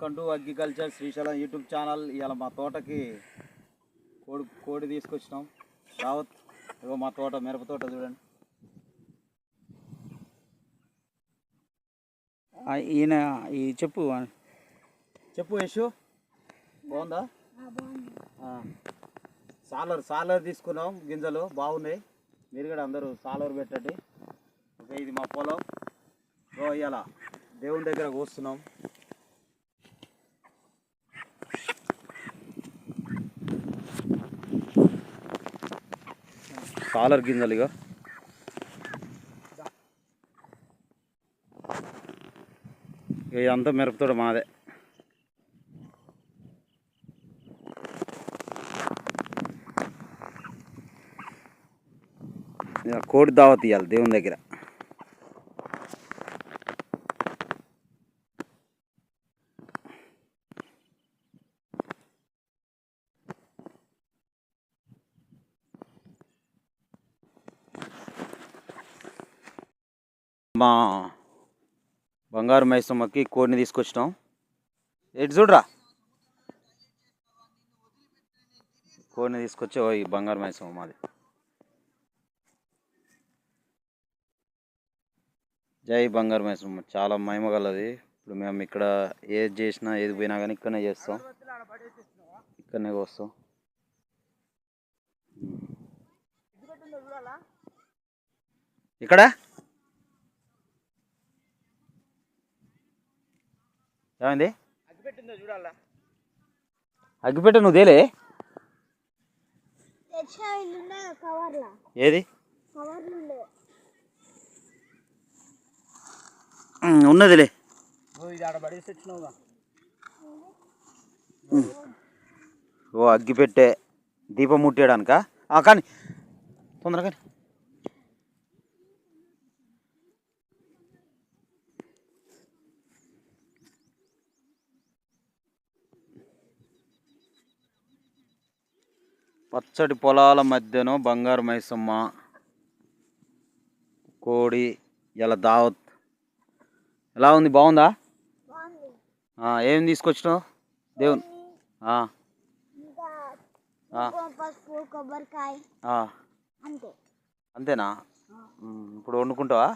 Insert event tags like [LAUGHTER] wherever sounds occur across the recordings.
Welcome to agriculture Srisailam YouTube channel ఇవాళ మా తోటకి కోడి కోడి తీసుకొచ్చినాం. రావత్ ఇగో మా తోట మిరప తోట చూడండి. ఈయన ఈ చెప్పు చెప్పు యశు. బాగుందా. సాలర్ సాలర్ తీసుకున్నాం గింజలు బాగున్నాయి. మీరు కూడా అందరూ సాలర్ పెట్టండి. ఓకే ఇది మా పొలం. ఇవాళ దేవుని దగ్గర కోస్తున్నాం కాలర్ గింజలు ఇక ఇదంతా మిరపతోడు మాదే. కోడి దావత్ దేవుని దగ్గర. మా బంగారు మైసమ్మకి కోడిని తీసుకొచ్చినాం. ఎటు చూడరా? కోడిని తీసుకొచ్చి ఓ ఈ బంగారు మైసమ్మ మాది. జై బంగారు మైసమ్మ. చాలా మహిమ గలది. ఇప్పుడు మేము ఇక్కడ ఏది చేసినా ఏది పోయినా కానీ ఇక్కడనే చేస్తాం. ఇక్కడనే వస్తాం. ఇక్కడ? ఏమైంది? అగ్గిపెట్ట నువ్వు తేలే? కవర్లా. ఏది ఉన్నదిలే ఓ అగ్గి పెట్టే దీపం ముట్టేయడానికా? ఆ, కానీ తొందరగా కానీ. పచ్చడి పొలాల మధ్యన బంగారు మైసమ్మ కోడి ఇలా దావత్. ఎలా ఉంది? బాగుందా? ఏం తీసుకొచ్చినావు? దేవుని కొబ్బరికాయ. అంతేనా? ఇప్పుడు వండుకుంటావా?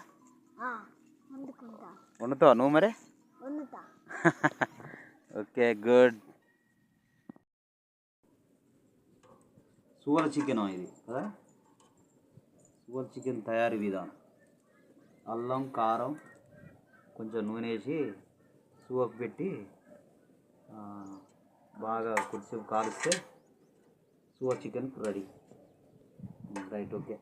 వండుతావా నువ్వు మరి? వండుతా. [LAUGHS] Okay good. సువర్ చికెన్ ఇది కదా? సువర్ చికెన్ తయారీ విధానం. అల్లం కారం కొంచెం నూనె వేసి సువకు పెట్టి బాగా కొద్దిసేపు కాలిస్తే సువర్ చికెన్ రెడీ. Right okay.